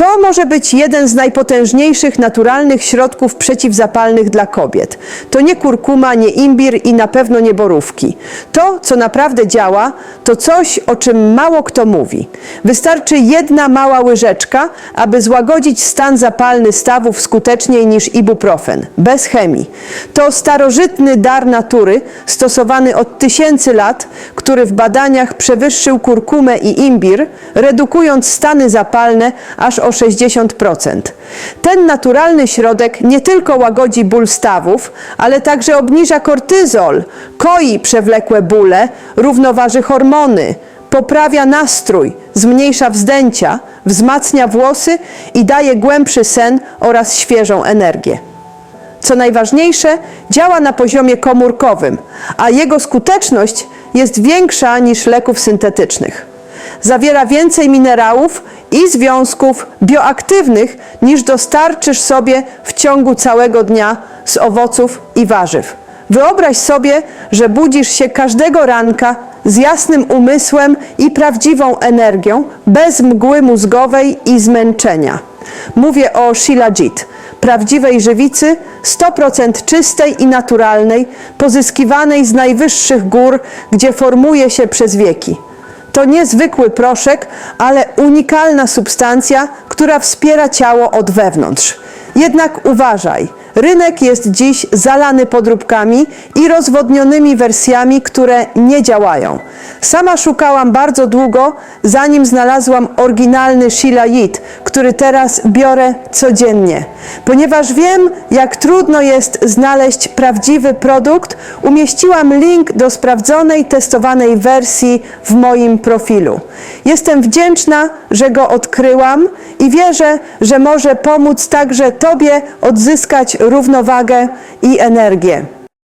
To może być jeden z najpotężniejszych naturalnych środków przeciwzapalnych dla kobiet. To nie kurkuma, nie imbir i na pewno nie borówki. To, co naprawdę działa, to coś, o czym mało kto mówi. Wystarczy jedna mała łyżeczka, aby złagodzić stan zapalny stawów skuteczniej niż ibuprofen, bez chemii. To starożytny dar natury, stosowany od tysięcy lat, który w badaniach przewyższył kurkumę i imbir, redukując stany zapalne aż o 60%. Ten naturalny środek nie tylko łagodzi ból stawów, ale także obniża kortyzol, koi przewlekłe bóle, równoważy hormony, poprawia nastrój, zmniejsza wzdęcia, wzmacnia włosy i daje głębszy sen oraz świeżą energię. Co najważniejsze, działa na poziomie komórkowym, a jego skuteczność jest większa niż leków syntetycznych. Zawiera więcej minerałów i związków bioaktywnych niż dostarczysz sobie w ciągu całego dnia z owoców i warzyw. Wyobraź sobie, że budzisz się każdego ranka z jasnym umysłem i prawdziwą energią, bez mgły mózgowej i zmęczenia. Mówię o Shilajit, prawdziwej żywicy, 100% czystej i naturalnej, pozyskiwanej z najwyższych gór, gdzie formuje się przez wieki. To niezwykły proszek, ale unikalna substancja, która wspiera ciało od wewnątrz. Jednak uważaj, rynek jest dziś zalany podróbkami i rozwodnionymi wersjami, które nie działają. Sama szukałam bardzo długo, zanim znalazłam oryginalny Shilajit, który teraz biorę codziennie. Ponieważ wiem, jak trudno jest znaleźć prawdziwy produkt, umieściłam link do sprawdzonej, testowanej wersji w moim profilu. Jestem wdzięczna, że go odkryłam i wierzę, że może pomóc także Tobie odzyskać równowagę i energię.